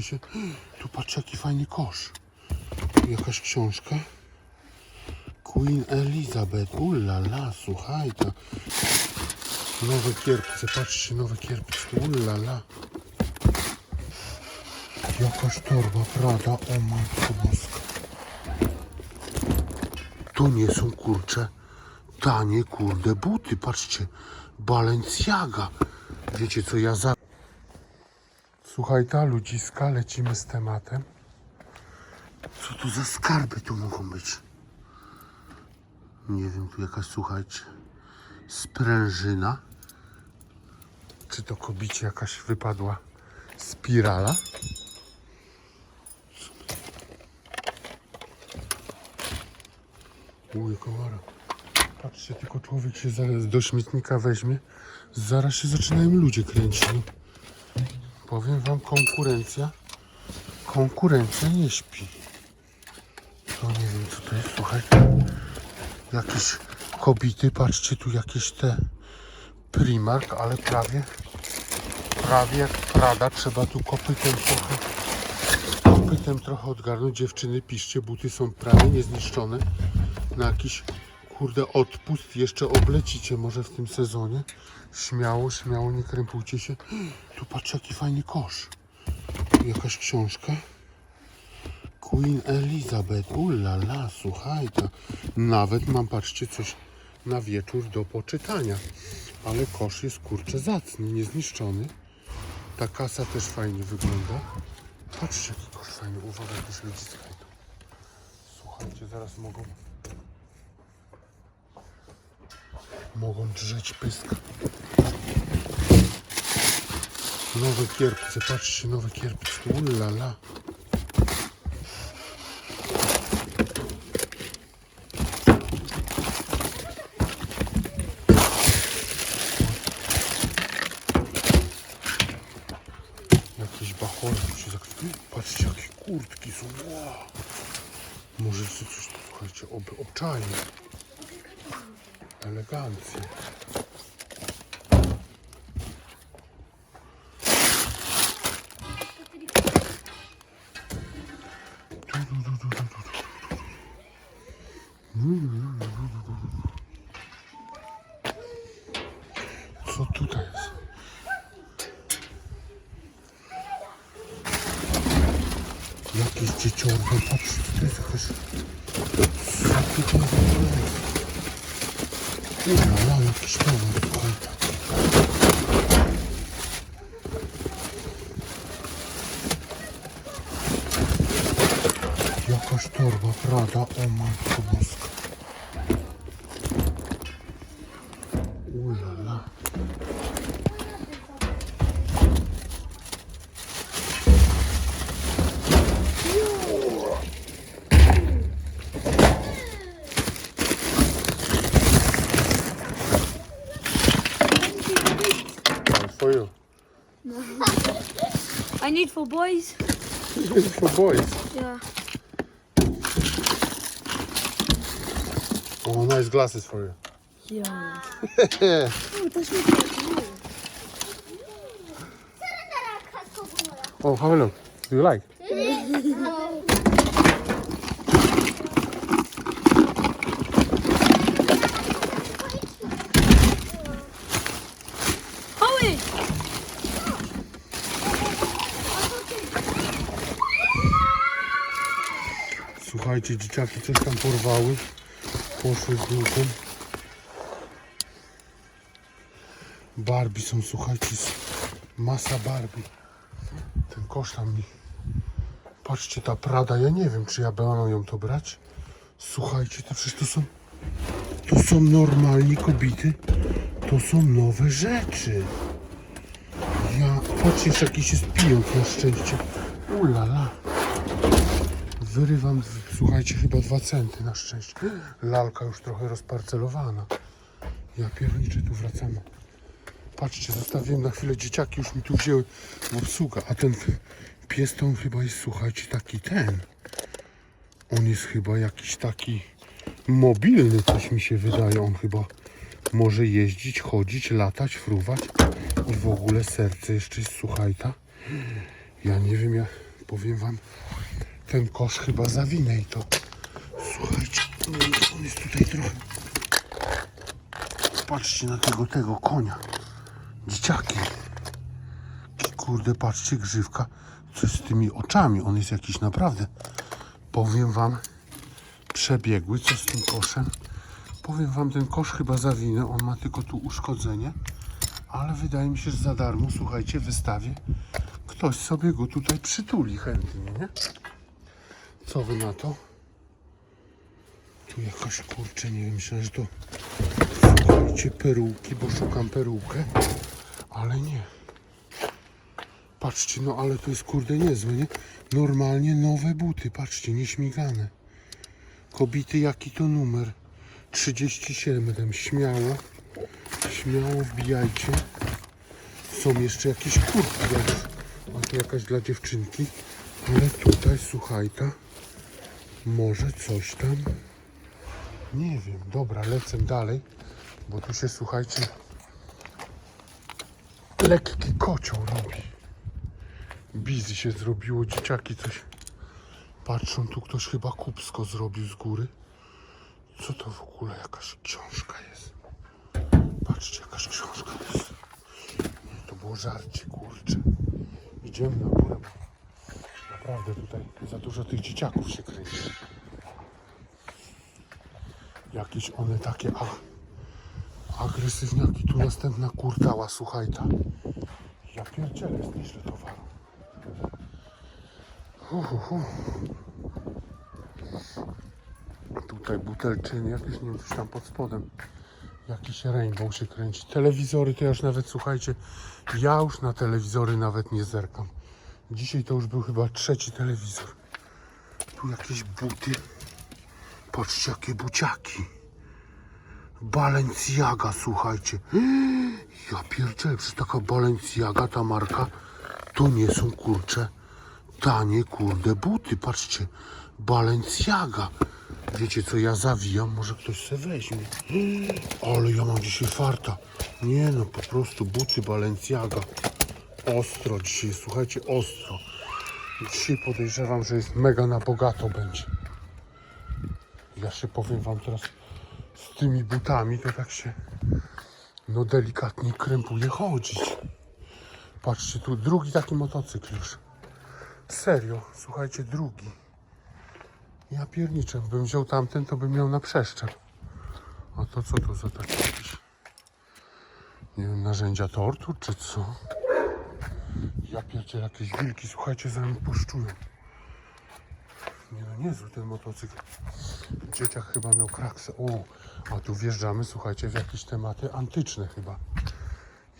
się. Tu patrz jaki fajny kosz. Tu jakaś książka. Queen Elizabeth. Ulala, słuchaj to. Nowe kierpce, patrzcie, nowe kierpce. Ulala. Jakaś torba Prada, o matko boska. To nie są kurcze tanie kurde buty, patrzcie. Balenciaga. Wiecie co ja za... Słuchaj ta ludziska, lecimy z tematem. Co to za skarby tu mogą być? Nie wiem, tu jakaś, słuchajcie, sprężyna. Czy to kobicie jakaś wypadła spirala? Uj, komara. Patrzcie, tylko człowiek się zaraz do śmietnika weźmie, zaraz się zaczynają ludzie kręcić. No. Powiem wam, konkurencja, konkurencja nie śpi. To nie wiem, co to jest, słuchaj. Jakieś kobity, patrzcie, tu jakieś te Primark, ale prawie, prawie jak Prada, trzeba tu kopytem trochę, kopytem trochę odgarnąć. Dziewczyny, piszcie, buty są prawie niezniszczone na jakiś kurde odpust jeszcze oblecicie może w tym sezonie. Śmiało, śmiało, nie krępujcie się. Tu patrz jaki fajny kosz. Jakaś książka. Queen Elizabeth. Ulala, słuchaj to. Nawet mam, patrzcie, coś na wieczór do poczytania. Ale kosz jest kurczę zacny, niezniszczony. Ta kasa też fajnie wygląda. Patrzcie jaki kosz fajny. Uwaga, jakieś idą. Słuchajcie, zaraz mogą mogą drzeć pysk. Nowe kierpce, patrzcie, nowe kierpce. Ulala. Jakieś bachory się zakryły. Patrzcie, jakie kurtki są. Wow. Może coś słuchajcie, ob, obczajnie. Elegancja. Co tutaj jest? Jakieś dzieciorne, patrzcie, Kurwa, mam jakiś towar, need for boys. For boys. Yeah. Oh, nice glasses for you. Yeah. Yeah. Oh, that's really cool. Oh, have a look. Do you like? Słuchajcie, dzieciaki coś tam porwały. Poszły z górką. Barbie są, słuchajcie, masa Barbie. Ten kosz tam mi... Patrzcie, ta Prada, ja nie wiem, czy ja będę ją to brać. Słuchajcie, to przecież to są... To są normalni kobity. To są nowe rzeczy. Ja... Patrzcie, jakiś jest pijąc na szczęście. Ulala. Wyrywam, słuchajcie, chyba dwa centy na szczęście. Lalka już trochę rozparcelowana. Ja pierniczę, tu wracamy. Patrzcie, zostawiłem na chwilę dzieciaki, już mi tu wzięły obsługa. A ten pies to on chyba jest, słuchajcie, taki ten. On jest chyba jakiś taki mobilny, coś mi się wydaje. On chyba może jeździć, chodzić, latać, fruwać. I w ogóle serce jeszcze jest, słuchajta. Ja nie wiem, ja powiem wam, ten kosz chyba zawinę i to. Słuchajcie, on jest tutaj trochę. Patrzcie na tego, tego konia. Dzieciaki. Kurde, patrzcie, grzywka. Coś z tymi oczami. On jest jakiś naprawdę. Powiem wam, przebiegły. Co z tym koszem? Powiem wam, ten kosz chyba zawinę. On ma tylko tu uszkodzenie. Ale wydaje mi się, że za darmo, słuchajcie, wystawię. Ktoś sobie go tutaj przytuli chętnie, nie? Co wy na to? Tu jakaś kurczę, nie wiem, myślę, że to słuchajcie, perułki, bo szukam perułkę, ale nie. Patrzcie, no ale to jest kurde niezłe, nie? Normalnie nowe buty, patrzcie, nieśmigane. Kobity, jaki to numer? 37, śmiało, śmiało wbijajcie. Są jeszcze jakieś kurtki, a to jakaś dla dziewczynki, ale tutaj, słuchaj, ta, może coś tam, nie wiem, dobra, lecę dalej, bo tu się, słuchajcie, lekki kocioł robi. Bizy się zrobiło, dzieciaki coś patrzą, tu ktoś chyba kupsko zrobił z góry. Co to w ogóle, jakaś książka jest? Patrzcie, jakaś książka jest. To było żarcie, kurczę. Idziemy na górę, naprawdę tutaj za dużo tych dzieciaków się kręci. Jakieś one takie a, agresywniaki. Tu następna kurtała, słuchaj ta. Ja pierdzielę, jest nieźle towaru. Hu, hu. Tutaj butelczyny, jakieś nie wiem, coś tam pod spodem. Jakiś rainbow się kręci. Telewizory to ja już nawet, słuchajcie, ja już na telewizory nawet nie zerkam. Dzisiaj to już był chyba trzeci telewizor. Tu jakieś buty. Patrzcie, jakie buciaki. Balenciaga, słuchajcie. Ja pierdzielę, przecież taka Balenciaga, ta marka, to nie są, kurcze, tanie, kurde, buty. Patrzcie, Balenciaga. Wiecie co, ja zawijam, może ktoś se weźmie. Ale ja mam dzisiaj farta. Nie no, po prostu buty Balenciaga. Ostro dzisiaj, słuchajcie, ostro. Dzisiaj podejrzewam, że jest mega na bogato będzie. Ja się powiem wam teraz z tymi butami, to tak się no delikatnie krępuje chodzić. Patrzcie, tu drugi taki motocykl już. Serio, słuchajcie, drugi. Ja pierniczę, bym wziął tamten, to bym miał na przeszczep. A to co to za takie jakieś, nie wiem, narzędzia tortur, czy co? Ja jakieś wilki, słuchajcie, za puszczują. Nie no, niezły ten motocykl. Dzieciak chyba miał kraksę. O, a tu wjeżdżamy, słuchajcie, w jakieś tematy antyczne chyba.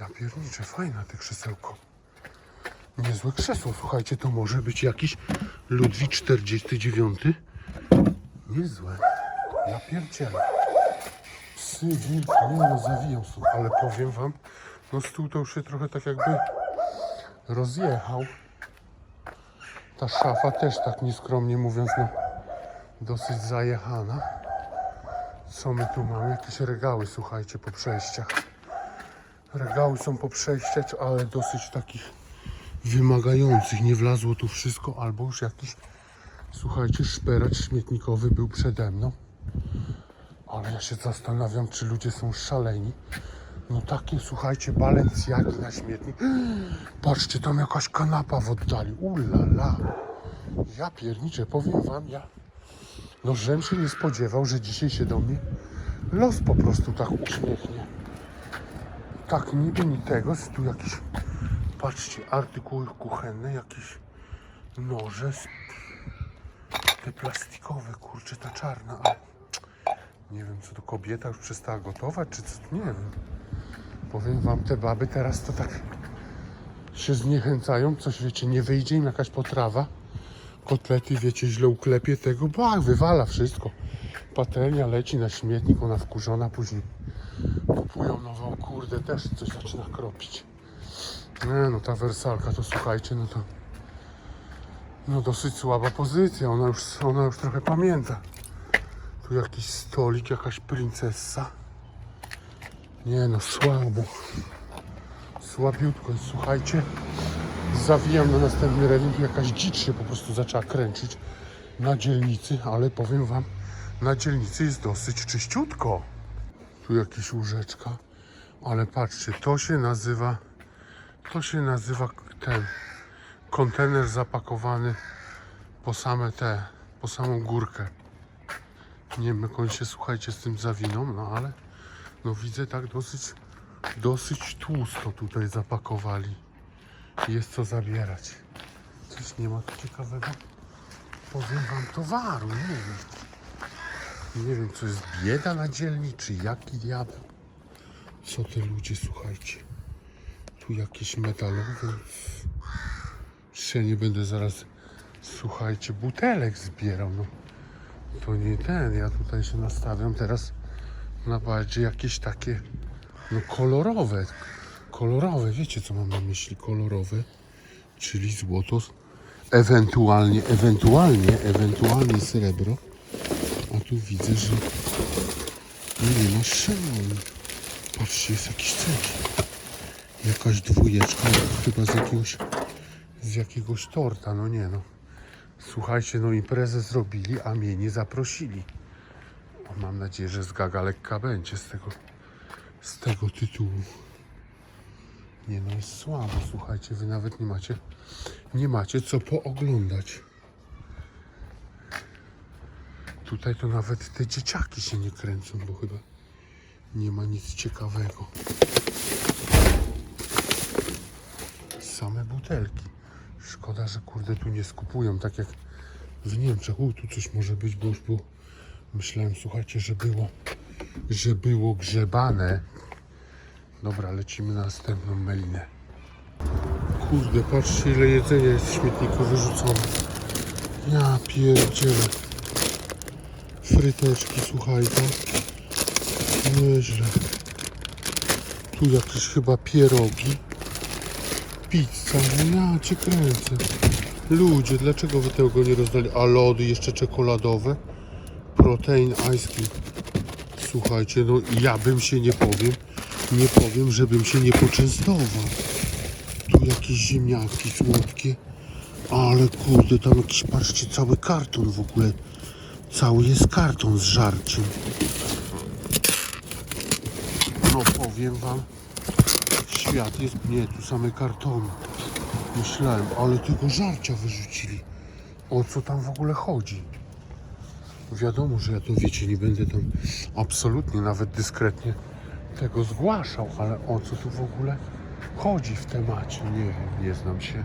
Ja pierniczę, fajne te krzesełko. Niezłe krzesło, słuchajcie, to może być jakiś Ludwik 49. Niezłe. Ja pierdzielę. Psy, wilki, nie no, zawijam ale powiem wam, no stół to już się trochę tak jakby rozjechał. Ta szafa też tak nieskromnie mówiąc, no dosyć zajechana. Co my tu mamy? Jakieś regały, słuchajcie, po przejściach. Regały są po przejściach, ale dosyć takich wymagających. Nie wlazło tu wszystko, albo już jakiś, słuchajcie, szperacz śmietnikowy był przede mną. Ale ja się zastanawiam, czy ludzie są szaleni. No takie, słuchajcie, balencjaki na śmietnik. Patrzcie, tam jakaś kanapa w oddali. Ulala. Ja pierniczę, powiem wam, ja... No, żem się nie spodziewał, że dzisiaj się do mnie los po prostu tak uśmiechnie. Tak niby ni tego, z tu jakieś, patrzcie, artykuły kuchenne, jakieś noże, te plastikowe, kurczę, ta czarna, ale nie wiem, co to kobieta już przestała gotować, czy co, nie wiem. Powiem wam, te baby teraz to tak się zniechęcają, coś wiecie, nie wyjdzie im jakaś potrawa, kotlety, wiecie, źle uklepie tego, bach, wywala wszystko. Patelnia leci na śmietnik, ona wkurzona, później kupują nową, kurde, też coś zaczyna kropić. Nie no, ta wersalka to słuchajcie, no to no dosyć słaba pozycja, ona już, ona już trochę pamięta. Tu jakiś stolik, jakaś princesa. Nie no, słabo. Słabiutko słuchajcie. Zawijam na następny relink. Jakaś dzicz się po prostu zaczęła kręcić na dzielnicy, ale powiem wam, na dzielnicy jest dosyć czyściutko. Tu jakieś łóżeczka, ale patrzcie, to się nazywa, to się nazywa ten kontener zapakowany po same te, po samą górkę. Nie wiem jak oni się, słuchajcie, z tym zawiną, no ale no widzę tak dosyć, dosyć tłusto tutaj zapakowali. Jest co zabierać. Coś nie ma tu ciekawego? Powiem wam towaru, nie wiem. Nie wiem, co jest bieda na dzielnicy, jaki diabeł. Co te ludzie, słuchajcie. Tu jakieś metalowe. Jeszcze nie będę zaraz, słuchajcie, butelek zbierał. No. To nie ten, ja tutaj się nastawiam teraz na bardziej jakieś takie, no kolorowe. Kolorowe, wiecie co mam na myśli? Kolorowe, czyli złoto, ewentualnie, ewentualnie, ewentualnie srebro. A tu widzę, że nie ma szału. Patrzcie, jest jakiś ceki. Jakaś dwójeczka, chyba z jakiegoś, z jakiegoś torta, no nie no. Słuchajcie, no imprezę zrobili, a mnie nie zaprosili. Mam nadzieję, że zgaga lekka będzie z tego, z tego tytułu. Nie no, jest słabo, słuchajcie, wy nawet nie macie, nie macie co pooglądać. Tutaj to nawet te dzieciaki się nie kręcą, bo chyba nie ma nic ciekawego. Same butelki. Szkoda, że kurde tu nie skupują, tak jak w Niemczech. U, tu coś może być, bo już było. Myślałem, słuchajcie, że było, że było grzebane. Dobra, lecimy na następną melinę. Kurde, patrzcie ile jedzenia jest w śmietniku wyrzucone. Ja pierdzielę. Fryteczki, słuchajcie. Nieźle. Tu jakieś chyba pierogi. Pizza, ja cię kręcę. Ludzie, dlaczego wy tego nie rozdali? A lody jeszcze czekoladowe? Protein ice. Słuchajcie, no ja bym się nie powiem, nie powiem, żebym się nie poczęstował. Tu jakieś ziemniaki słodkie. Ale kurde, tam jakiś, patrzcie, cały karton w ogóle. Cały jest karton z żarciem. No powiem wam, świat jest, nie, tu same kartony. Myślałem, ale tylko żarcia wyrzucili. O co tam w ogóle chodzi? Wiadomo, że ja to wiecie, nie będę tam absolutnie, nawet dyskretnie tego zgłaszał, ale o co tu w ogóle chodzi w temacie? Nie wiem, nie znam się.